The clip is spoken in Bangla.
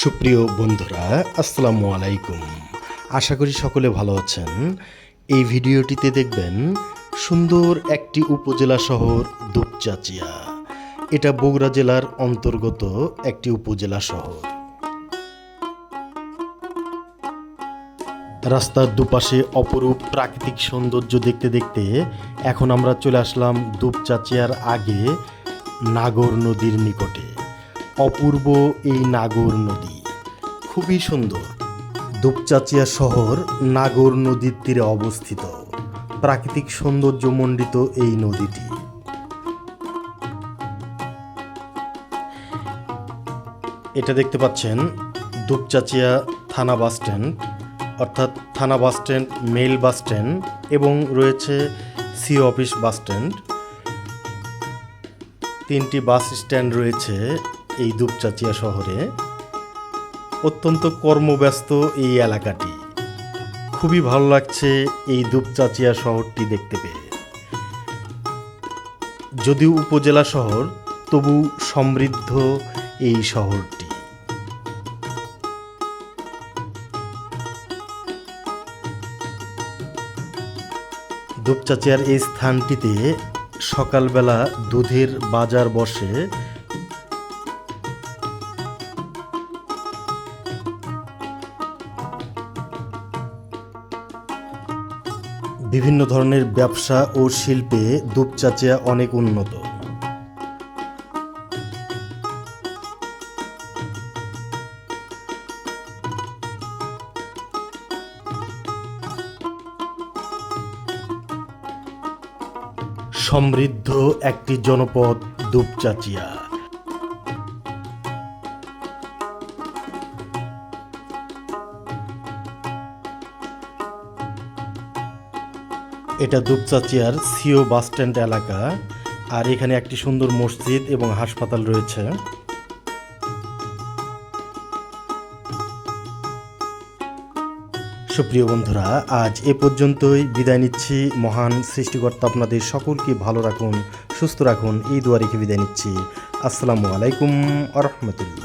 সুপ্রিয় বন্ধুরা, আসসালামু আলাইকুম। আশা করি সকলে ভালো আছেন। এই ভিডিওটিতে দেখবেন সুন্দর একটি উপজেলা শহর, দুপচাচিয়া। এটা বগুড়া জেলার অন্তর্গত একটি উপজেলা শহর। রাস্তার দুপাশে অপরূপ প্রাকৃতিক সৌন্দর্য দেখতে দেখতে এখন আমরা চলে আসলাম দুপচাচিয়ার আগে নাগর নদীর নিকটে। অপূর্ব এই নাগর নদী। খুবই সুন্দর। দুপচাচিয়া শহর নাগর নদীর তীরে অবস্থিত। প্রাকৃতিক সৌন্দর্যমণ্ডিত এই নদীটি। এটা দেখতে পাচ্ছেন দুপচাচিয়া থানা বাস স্ট্যান্ড, অর্থাৎ থানা বাস স্ট্যান্ড, মেল বাস স্ট্যান্ড এবং রয়েছে সি অফিস বাস স্ট্যান্ড। তিনটি বাস স্ট্যান্ড রয়েছে এই দুপচাচিয়া শহরে অত্যন্ত কর্মব্যস্ত এই এলাকাটি। খুবই ভালো লাগছে এই দুপচাচিয়া শহরটি দেখতে পেয়ে। যদিও উপজেলা শহর, তবু সমৃদ্ধ এই শহরটি। দুপচাচিয়ার এই স্থানটিতে সকালবেলা দুধের বাজার বসে বিভিন্ন ধরনের ব্যবসা ও শিল্পে দুপচাচিয়া অনেক উন্নত। সমৃদ্ধ একটি জনপদ দুপচাচিয়া এটা দুপচাচিয়ার সিও বাস স্ট্যান্ড এলাকা। আর এখানে একটি সুন্দর মসজিদ এবং হাসপাতাল রয়েছে। সুপ্রিয় বন্ধুরা, আজ এ পর্যন্তই বিদায় নিচ্ছি। মহান সৃষ্টিকর্তা আপনাদের সকলকে ভালো রাখুন, সুস্থ রাখুন। এই দুয়ারিকে বিদায় নিচ্ছি। আসসালামু আলাইকুম আ রহমতুল্লাহ।